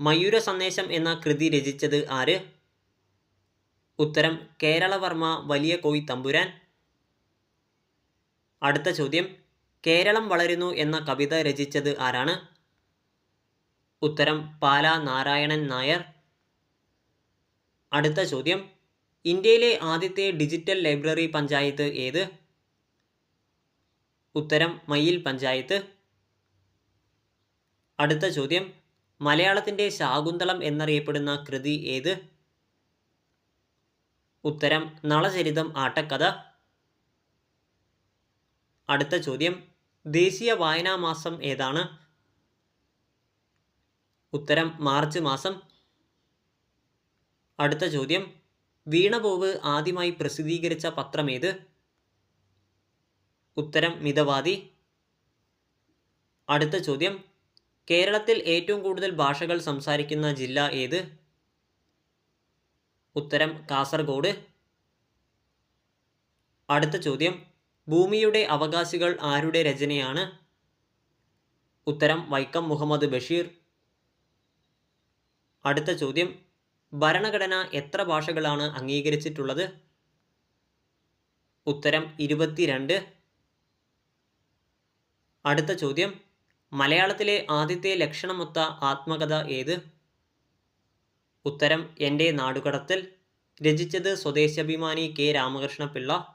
മയൂര സന്ദേശം എന്ന കൃതി രചിച്ചത് ആര്? ഉത്തരം കേരളവർമ്മ വലിയ കോയി തമ്പുരാൻ. അടുത്ത ചോദ്യം കേരളം വളരുന്നു എന്ന കവിത രചിച്ചത് ആരാണ്? ഉത്തരം പാല നാരായണൻ നായർ. അടുത്ത ചോദ്യം ഇന്ത്യയിലെ ആദ്യത്തെ ഡിജിറ്റൽ ലൈബ്രറി പഞ്ചായത്ത് ഏത്? ഉത്തരം മയിൽ പഞ്ചായത്ത്. അടുത്ത ചോദ്യം മലയാളത്തിന്റെ ശാകുന്തളം എന്നറിയപ്പെടുന്ന കൃതി ഏത്? ഉത്തരം നളചരിതം ആട്ടക്കഥ. അടുത്ത ചോദ്യം ദേശീയ വായനാ മാസം ഏതാണ്? ഉത്തരം മാർച്ച് മാസം. അടുത്ത ചോദ്യം വീണപോവ് ആദ്യമായി പ്രസിദ്ധീകരിച്ച പത്രം പത്രമേത് ഉത്തരം മിതവാദി. അടുത്ത ചോദ്യം കേരളത്തിൽ ഏറ്റവും കൂടുതൽ ഭാഷകൾ സംസാരിക്കുന്ന ജില്ല ഏത്? ഉത്തരം കാസർഗോഡ്. അടുത്ത ചോദ്യം. ഭൂമിയുടെ അവകാശികൾ ആരുടെ രചനയാണ്? ഉത്തരം വൈക്കം മുഹമ്മദ് ബഷീർ. അടുത്ത ചോദ്യം. ഭരണഘടന എത്ര ഭാഷകളാണ് അംഗീകരിച്ചിട്ടുള്ളത്? ഉത്തരം ഇരുപത്തിരണ്ട്. അടുത്ത ചോദ്യം. മലയാളത്തിലെ ആദ്യത്തെ ലക്ഷണമൊത്ത ആത്മകഥ ഏത്? ഉത്തരം എന്റെ നാടുകടത്തിൽ. രചിച്ചത് സ്വദേശാഭിമാനി കെ. രാമകൃഷ്ണപിള്ള.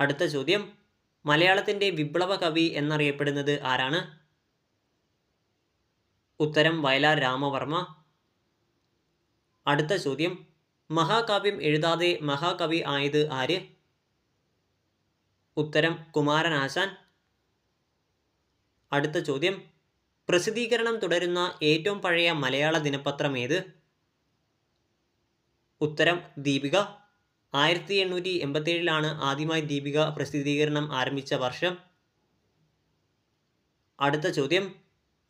അടുത്ത ചോദ്യം മലയാളത്തിന്റെ വിപ്ലവ കവി എന്നറിയപ്പെടുന്നത് ആരാണ്? ഉത്തരം വയലാർ രാമവർമ്മ. അടുത്ത ചോദ്യം മഹാകാവ്യം എഴുതാതെ മഹാകവി ആയത് ആര്? ഉത്തരം കുമാരനാശാൻ. അടുത്ത ചോദ്യം. പ്രസിദ്ധീകരണം തുടരുന്ന ഏറ്റവും പഴയ മലയാള ദിനപത്രം ഏത്? ഉത്തരം ദീപിക. ആയിരത്തി എണ്ണൂറ്റി എൺപത്തേഴിലാണ് ആദ്യമായി ദീപിക പ്രസിദ്ധീകരണം ആരംഭിച്ച വർഷം. അടുത്ത ചോദ്യം.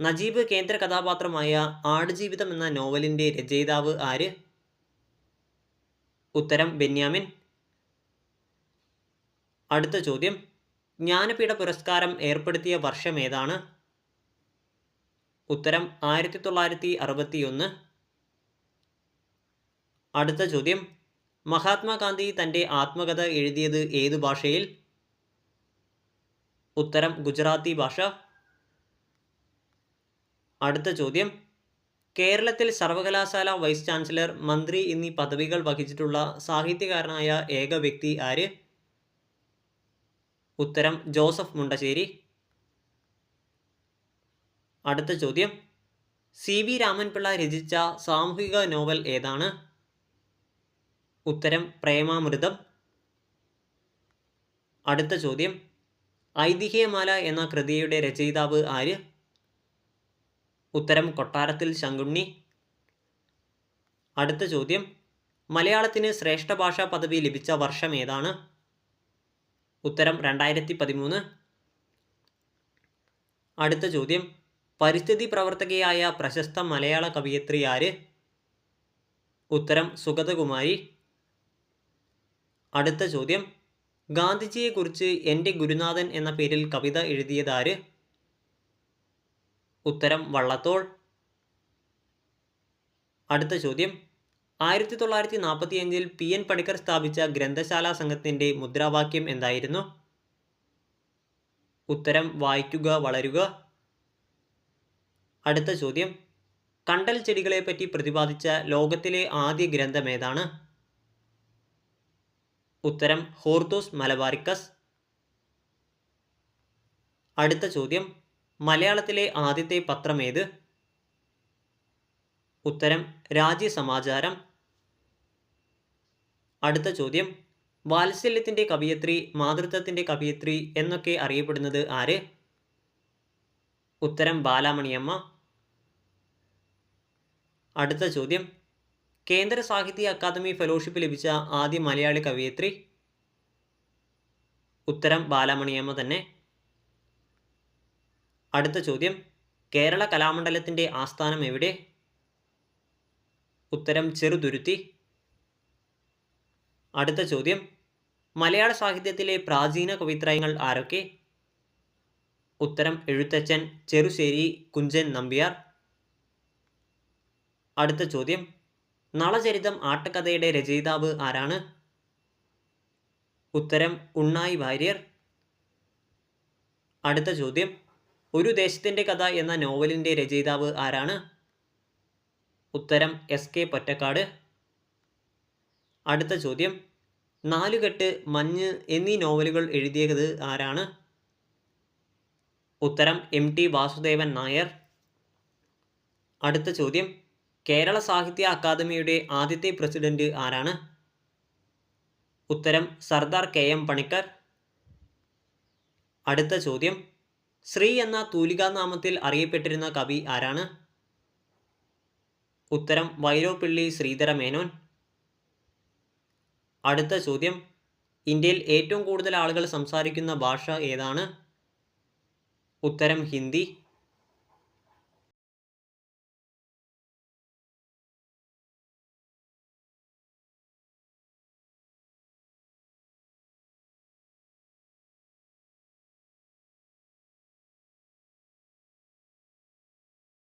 നജീബ് കേന്ദ്ര കഥാപാത്രമായ ആടുജീവിതം എന്ന നോവലിന്റെ രചയിതാവ് ആര്? ഉത്തരം ബെന്യാമിൻ. അടുത്ത ചോദ്യം. ജ്ഞാനപീഠ പുരസ്കാരം ഏർപ്പെടുത്തിയ വർഷം ഏതാണ്? ഉത്തരം ആയിരത്തി തൊള്ളായിരത്തി അറുപത്തിയൊന്ന് അടുത്ത ചോദ്യം. മഹാത്മാഗാന്ധി തന്റെ ആത്മകഥ എഴുതിയത് ഏതു ഭാഷയിൽ? ഉത്തരം ഗുജറാത്തി ഭാഷ. അടുത്ത ചോദ്യം. കേരളത്തിൽ സർവകലാശാല വൈസ് ചാൻസലർ മന്ത്രി എന്നീ പദവികൾ വഹിച്ചിട്ടുള്ള സാഹിത്യകാരനായ ഏക വ്യക്തി ആര്? ഉത്തരം ജോസഫ് മുണ്ടശ്ശേരി. അടുത്ത ചോദ്യം. സി വി രാമൻപിള്ള രചിച്ച സാമൂഹിക നോവൽ ഏതാണ്? ഉത്തരം പ്രേമാമൃതം. അടുത്ത ചോദ്യം. ഐതിഹ്യമാല എന്ന കൃതിയുടെ രചയിതാവ് ആര്? ഉത്തരം കൊട്ടാരത്തിൽ ശങ്കുണ്ണി. അടുത്ത ചോദ്യം. മലയാളത്തിന് ശ്രേഷ്ഠ ഭാഷാ പദവി ലഭിച്ച വർഷം ഏതാണ്? ഉത്തരം രണ്ടായിരത്തി പതിമൂന്ന് അടുത്ത ചോദ്യം. പരിസ്ഥിതി പ്രവർത്തകയായ പ്രശസ്ത മലയാള കവിയത്രി ആര്? ഉത്തരം സുഗതകുമാരി. അടുത്ത ചോദ്യം. ഗാന്ധിജിയെക്കുറിച്ച് എന്റെ ഗുരുനാഥൻ എന്ന പേരിൽ കവിത എഴുതിയതാര് ഉത്തരം വള്ളത്തോൾ. അടുത്ത ചോദ്യം. ആയിരത്തി തൊള്ളായിരത്തി നാൽപ്പത്തി അഞ്ചിൽ പി എൻ പണിക്കർ സ്ഥാപിച്ച ഗ്രന്ഥശാല സംഘത്തിന്റെ മുദ്രാവാക്യം എന്തായിരുന്നു? ഉത്തരം വായിക്കുക വളരുക. അടുത്ത ചോദ്യം. കണ്ടൽ ചെടികളെപ്പറ്റി പ്രതിപാദിച്ച ലോകത്തിലെ ആദ്യ ഗ്രന്ഥം ഏതാണ്? ഉത്തരം ഹോർത്തോസ് മലബാറിക്കസ് അടുത്ത ചോദ്യം. മലയാളത്തിലെ ആദ്യത്തെ പത്രം ഏത്? ഉത്തരം രാജ്യസമാചാരം. അടുത്ത ചോദ്യം. വാത്സല്യത്തിന്റെ കവിയത്രി മാതൃത്വത്തിന്റെ കവിയത്രി എന്നൊക്കെ അറിയപ്പെടുന്നത് ആര്? ഉത്തരം ബാലാമണിയമ്മ. അടുത്ത ചോദ്യം. കേന്ദ്ര സാഹിത്യ അക്കാദമി ഫെലോഷിപ്പ് ലഭിച്ച ആദ്യ മലയാളി കവിയത്രി? ഉത്തരം ബാലാമണിയമ്മ തന്നെ. അടുത്ത ചോദ്യം. കേരള കലാമണ്ഡലത്തിന്റെ ആസ്ഥാനം എവിടെ? ഉത്തരം ചെറുതുരുത്തി. അടുത്ത ചോദ്യം. മലയാള സാഹിത്യത്തിലെ പ്രാചീന കവിത്രയങ്ങൾ ആരൊക്കെ? ഉത്തരം എഴുത്തച്ഛൻ ചെറുശ്ശേരി കുഞ്ചൻ നമ്പ്യാർ. അടുത്ത ചോദ്യം. നളചരിതം ആട്ടക്കഥയുടെ രചയിതാവ് ആരാണ്? ഉത്തരം ഉണ്ണായി വാര്യർ. അടുത്ത ചോദ്യം. ഒരു ദേശത്തിന്റെ കഥ എന്ന നോവലിന്റെ രചയിതാവ് ആരാണ്? ഉത്തരം എസ് കെ പൊറ്റക്കാട്. അടുത്ത ചോദ്യം. നാലുകെട്ട് മഞ്ഞ് എന്നീ നോവലുകൾ എഴുതിയത് ആരാണ്? ഉത്തരം എം ടി വാസുദേവൻ നായർ. അടുത്ത ചോദ്യം. കേരള സാഹിത്യ അക്കാദമിയുടെ ആദ്യത്തെ പ്രസിഡന്റ് ആരാണ്? ഉത്തരം സർദാർ കെ എം പണിക്കർ. അടുത്ത ചോദ്യം. ശ്രീ എന്ന തൂലികാനാമത്തിൽ അറിയപ്പെട്ടിരുന്ന കവി ആരാണ്? ഉത്തരം വൈരോപ്പിള്ളി ശ്രീധര മേനോൻ അടുത്ത ചോദ്യം. ഇന്ത്യയിൽ ഏറ്റവും കൂടുതൽ ആളുകൾ സംസാരിക്കുന്ന ഭാഷ ഏതാണ്? ഉത്തരം ഹിന്ദി.